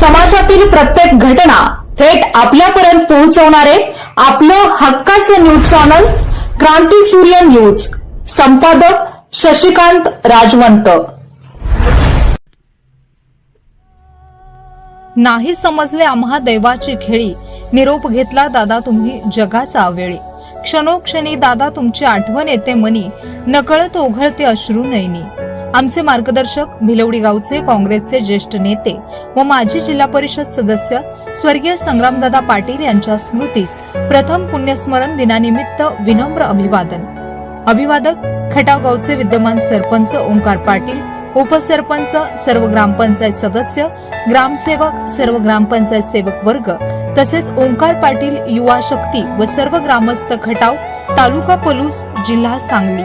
समाजातील प्रत्येक घटना थेट आपल्यापर्यंत पोहोचवणारे आपलं हक्काचं न्यूज चॅनल क्रांती सूर्य न्यूज. संपादक शशिकांत राजवंत. नाही समजले आम्हा देवाची खेळी. निरोप घेतला दादा तुम्ही जगाचा वेळी. क्षणोक्षणी दादा तुमची आठवण येते मनी नकळत ओघळते अश्रू नयनी आमचे मार्गदर्शक भिलवडी गावचे काँग्रेसचे ज्येष्ठ नेते व माजी जिल्हा परिषद सदस्य स्वर्गीय संग्रामदादा पाटील यांच्या स्मृतीस प्रथम पुण्यस्मरण दिनानिमित्त विनम्र अभिवादन. अभिवादक खटाव गावचे विद्यमान सरपंच ओंकार पाटील उपसरपंच सर्व ग्रामपंचायत सदस्य ग्रामसेवक सर्व ग्रामपंचायत सेवक वर्ग तसेच ओंकार पाटील युवा शक्ती व सर्व ग्रामस्थ खटाव तालुका पलूस जिल्हा सांगली.